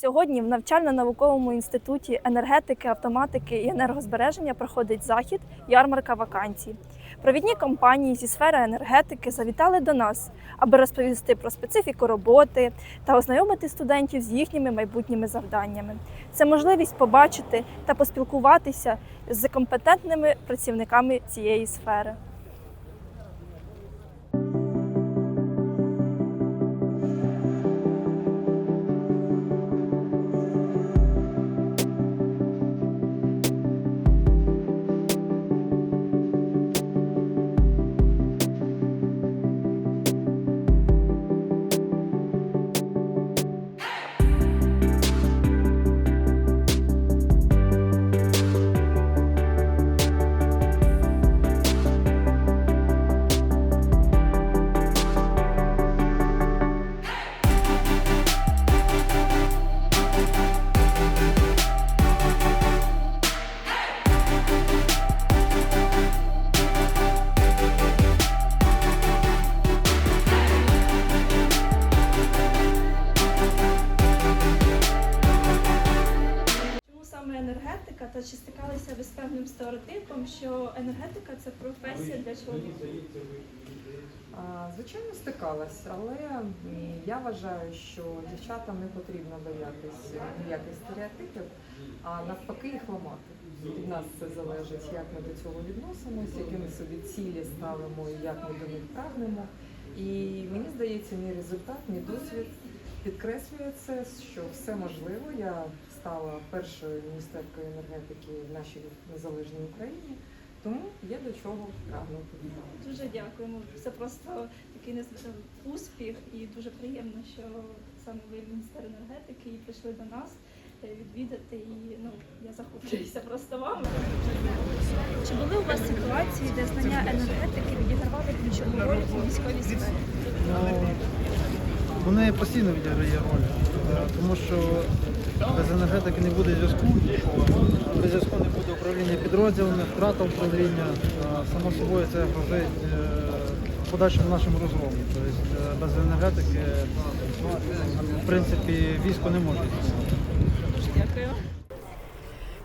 Сьогодні в навчально-науковому інституті енергетики, автоматики і енергозбереження проходить захід ярмарка вакансій. Провідні компанії зі сфери енергетики завітали до нас, аби розповісти про специфіку роботи та ознайомити студентів з їхніми майбутніми завданнями. Це можливість побачити та поспілкуватися з компетентними працівниками цієї сфери. Певним стереотипом, що енергетика це професія для чоловіків? А, Звичайно, стикалась, але я вважаю, що дівчатам не потрібно боятися ніяких стереотипів, а навпаки їх ламати. Від нас це залежить, як ми до цього відносимося, які ми собі цілі ставимо і як ми до них прагнемо. І мені здається, мій результат, мій досвід підкреслює це, що все можливо. Я стала першою міністеркою енергетики в нашій незалежній Україні, тому є до чого прагнути. Дуже дякуємо. Це просто такий нез- успіх, і дуже приємно, що саме ви міністр енергетики і прийшли до нас е, відвідати. І ну я захоплююся просто вами. Чи були у вас ситуації, де знання енергетики відігравали ключову роль у військовій сфері? Вони постійно відіграє роль, е, тому що без енергетики не буде зв'язку, без зв'язку не буде управління підрозділами, втрата управління. Е, Само собою це грозить е, подальшим нашим розгромом. Тобто е, без енергетики, в принципі, військо не може. Дякую.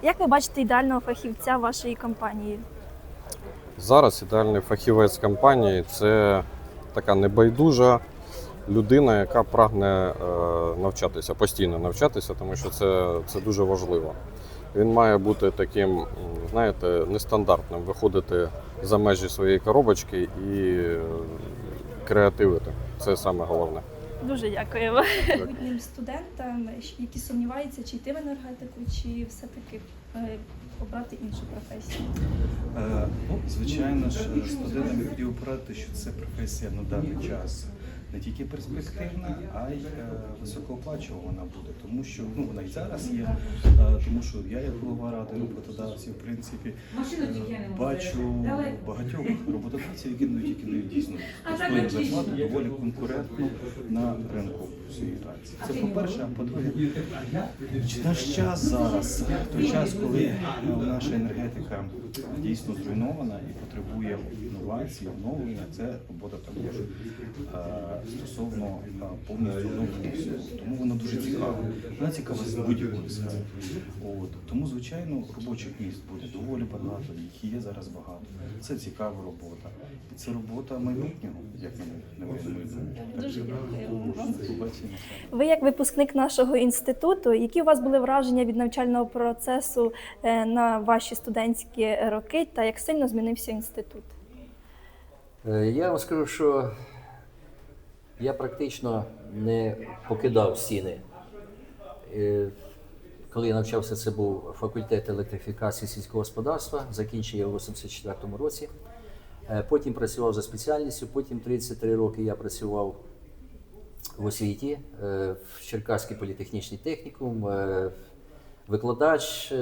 Як ви бачите ідеального фахівця вашої компанії? Зараз ідеальний фахівець компанії це така небайдужа людина, яка прагне е, навчатися, постійно навчатися, тому що це, це дуже важливо. Він має бути таким, знаєте, нестандартним, виходити за межі своєї коробочки і е, креативити. Це саме головне. Дуже дякуємо. Майбутнім студентам, які сумніваються, чи йти в енергетику, чи все-таки е, обрати іншу професію. Е, Ну, звичайно ж, студентам я хотів порадити, що це професія на даний час не тільки перспективна, а й е, високооплачувана буде, тому що ну вона й зараз є. е, Тому що я, як голова ради роботодавців, в принципі, е, бачу багатьох роботодавців, які дають тільки не дійсно зарплату, доволі конкурентно на ринку. Це по-перше, а по-друге, наш час зараз, той час, коли е, наша енергетика дійсно зруйнована і потребує інновацій, оновлення, це робота також е, стосовно е, повністю оновлення всього. Тому вона дуже цікава. З будь-якої сфери. От. Тому, звичайно, робочих місць буде доволі багато, їх є зараз багато. Це цікава робота. І це робота майбутнього, як на. Дуже дякую вам. Ви як випускник нашого інституту, які у вас були враження від навчального процесу е, на ваші студентські роки, та як сильно змінився інститут? Е, Я вам скажу, що я практично не покидав стіни. Е, Коли я навчався, це був факультет електрифікації сільського господарства, закінчив я в 84-му році. Е, Потім працював за спеціальністю, потім 33 роки я працював в освіті е, в Черкаський політехнічний технікум, викладач,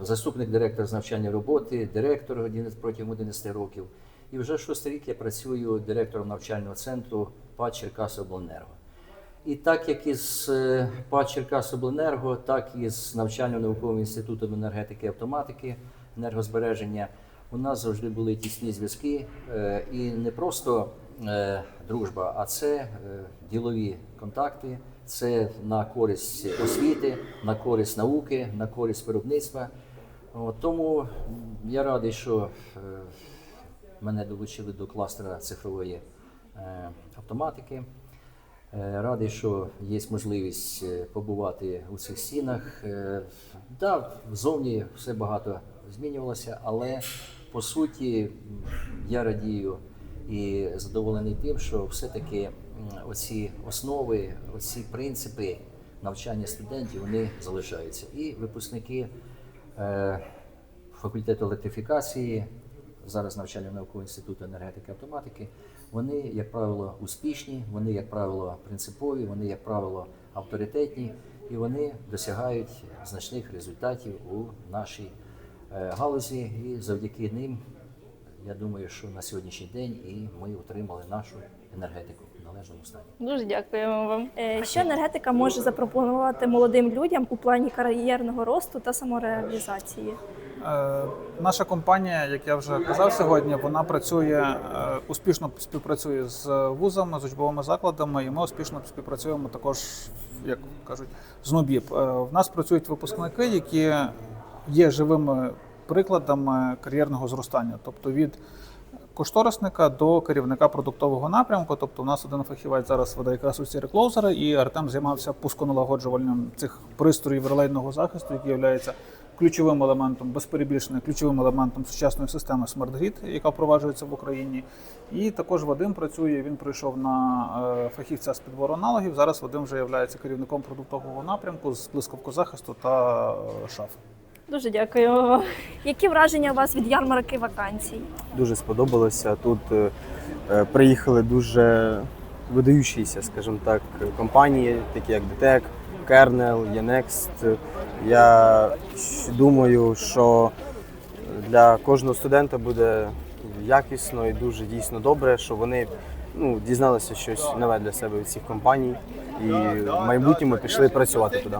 заступник директора з навчання роботи, директор протягом 11 років. І вже шостий рік я працюю директором навчального центру ПАД Черкасобленерго. І так як із е, ПАД Черкасобленерго, так і з навчально-науковим інститутом енергетики і автоматики, енергозбереження, у нас завжди були тісні зв'язки. е, І не просто е, дружба, а це ділові контакти, це на користь освіти, на користь науки, на користь виробництва. Тому я радий, що мене долучили до кластера цифрової автоматики. Е, Радий, що є можливість е, побувати у цих стінах. Е, Да, зовні все багато змінювалося, але по суті я радію і задоволений тим, що все-таки оці основи, оці принципи навчання студентів вони залишаються. І випускники факультету електрифікації, зараз навчально-наукового інституту енергетики і автоматики, вони, як правило, успішні, вони, як правило, принципові, вони, як правило, авторитетні, і вони досягають значних результатів у нашій е, галузі. І завдяки ним, я думаю, що на сьогоднішній день і ми отримали нашу енергетику в належному стані. Дуже дякуємо вам. Е, Що енергетика може запропонувати молодим людям у плані кар'єрного росту та самореалізації? Е, Наша компанія, як я вже казав сьогодні, вона працює е, успішно співпрацює з вузами, з учбовими закладами, і ми успішно співпрацюємо також, як кажуть, з НУБІП. Е, В нас працюють випускники, які є живими прикладами кар'єрного зростання, тобто від кошторисника до керівника продуктового напрямку. Тобто, у нас один фахівець зараз веде якраз у ці реклоузери, і Артем займався пусконалагоджуванням цих пристроїв релейного захисту, які являються ключовим елементом, без перебільшення, ключовим елементом сучасної системи Smart Grid, яка впроваджується в Україні. І також Вадим працює. Він прийшов на е, фахівця з підбору аналогів. Зараз Вадим вже є керівником продуктового напрямку з блискавкозахисту та е, шаф. Дуже вам. Які враження у вас від ярмарки вакансій? дуже сподобалося. Тут е, приїхали дуже видаючіся, скажімо так, компанії, такі як DTEC, Kernel, Yenext. Я думаю, що для кожного студента буде якісно і дуже дійсно добре, що вони ну, дізналися щось нове для себе від цих компаній і в майбутньому пішли працювати туди.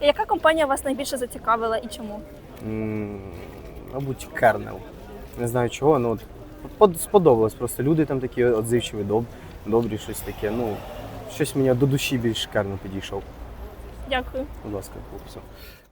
Яка компанія вас найбільше зацікавила і чому? М, Мабуть, Кернел. Не знаю чого, от под- сподобалось. Просто люди там такі відзивчиві, доб, добрі, щось таке. Ну, щось мені до душі більш Кернел підійшов. Дякую. Будь ласка, все.